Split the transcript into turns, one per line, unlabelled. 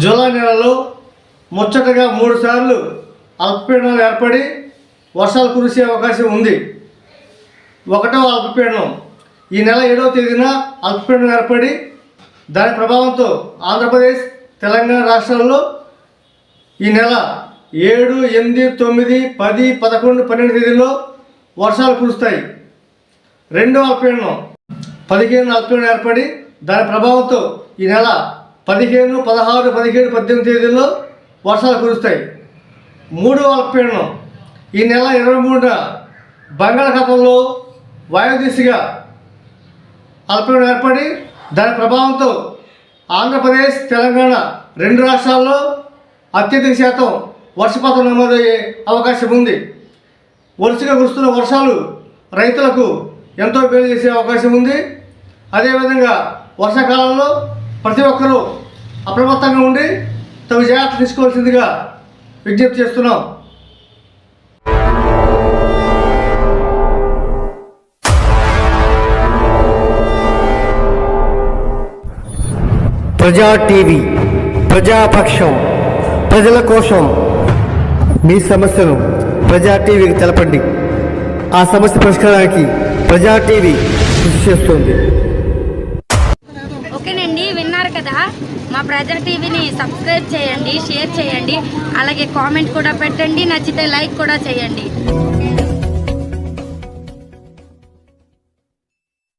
July నెలలో ముచ్చటగా మూడు సార్లు అల్పపీడనాలు ఏర్పడి వర్షాలు కురిసే అవకాశం ఉంది. ఒకటవ అల్పపీడనం. ఈ నెల ఏడవ తేదీన అల్పపీడనం ఏర్పడి దాని ప్రభావంతో ఆంధ్రప్రదేశ్ తెలంగాణ రాష్ట్రాల్లో ఈ నెల ఏడు ఎనిమిది తొమ్మిది పది పదకొండు పన్నెండు తేదీల్లో వర్షాలు కురుస్తాయి. రెండో అల్పీడనం పదిహేను అల్పీడనం ఏర్పడి దాని ప్రభావంతో ఈ నెల పదిహేను పదహారు పదిహేడు పద్దెనిమిది తేదీల్లో వర్షాలు కురుస్తాయి. మూడో అల్పపీడనం. ఈ నెల ఇరవై మూడున బంగాళాఖాతంలో వాయుదిశగా అల్పపీడనం ఏర్పడి దాని ప్రభావంతో ఆంధ్రప్రదేశ్ తెలంగాణ రెండు రాష్ట్రాల్లో అత్యధిక శాతం వర్షపాతం నమోదయ్యే అవకాశం ఉంది వరుసగా కురుస్తున్న వర్షాలు రైతులకు ఎంతో మేలు చేసే అవకాశం ఉంది అదేవిధంగా వర్షాకాలంలో ప్రతి ఒక్కరూ అప్రమత్తంగా ఉండి తగు జాగ్రత్త తీసుకోవాల్సిందిగా విజ్ఞప్తి చేస్తున్నాం.
ప్రజా టీవీ ప్రజాపక్షం ప్రజల కోసం మీ సమస్యను ప్రజా టీవీకి తెలపండి. ఆ సమస్య పరిష్కారానికి ప్రజా టీవీ కృషి చేస్తుంది.
ఓకేనండి విన్నారు కదా? మా ప్రజా టీవీని సబ్స్క్రైబ్ చేయండి షేర్ చేయండి అలాగే కామెంట్ కూడా పెట్టండి నచ్చితే లైక్ కూడా చేయండి.